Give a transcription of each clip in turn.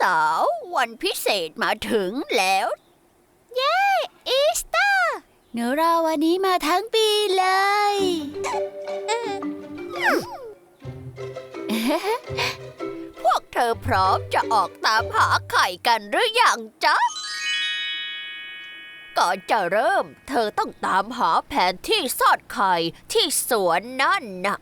สาวๆ วันพิเศษมาถึงแล้ว เย้ อีสเตอร์หนูรอวันนี้มาทั้งปีเลย พวกเธอพร้อมจะออกตามหาไข่กันหรืออยังจ๊ะ ก่อนจะเริ่ม เธอต้องตามหาแผนที่ซ่อนไข่ที่สวนนั่นน่ะ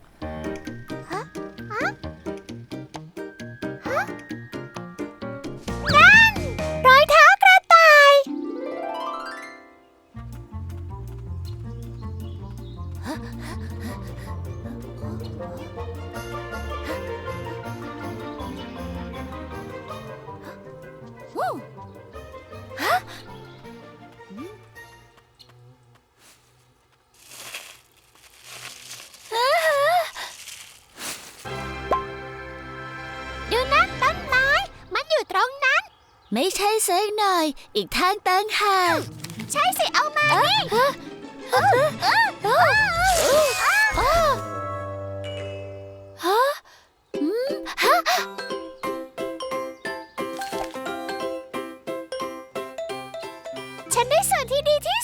ดูนะต้นไม้ มันอยู่ตรงนั้น ไม่ใช่สักหน่อย อีกทางตั้งหาก ใช่สิเอามานี่ฮะอืมฮะ ฉันได้ส่วนที่ดีที่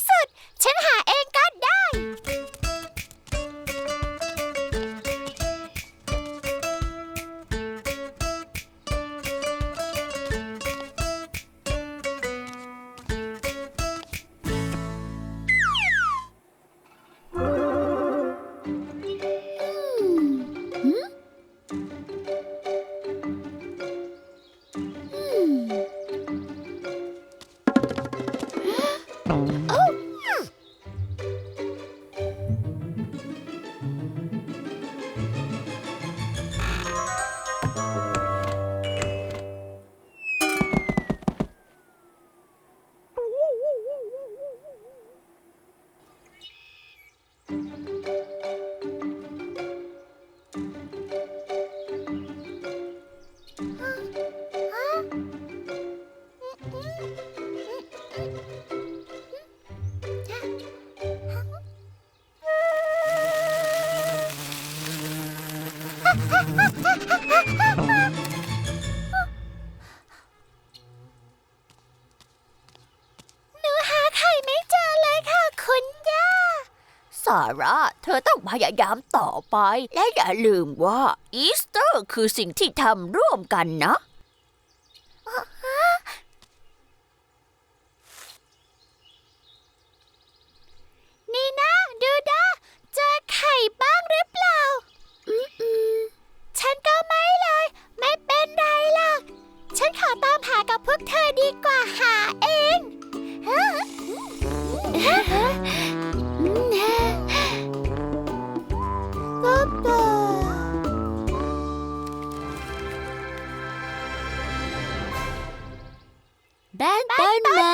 หนูหาไข่ไม่เจอเลยค่ะคุณย่าสาระเธอต้องพยายามต่อไป และอย่าลืมว่า อีสเตอร์คือสิ่งที่ทำร่วมกันนะ หากับพวกเธอดีกว่าหาเองป๊าป๊าแบนต้นไม้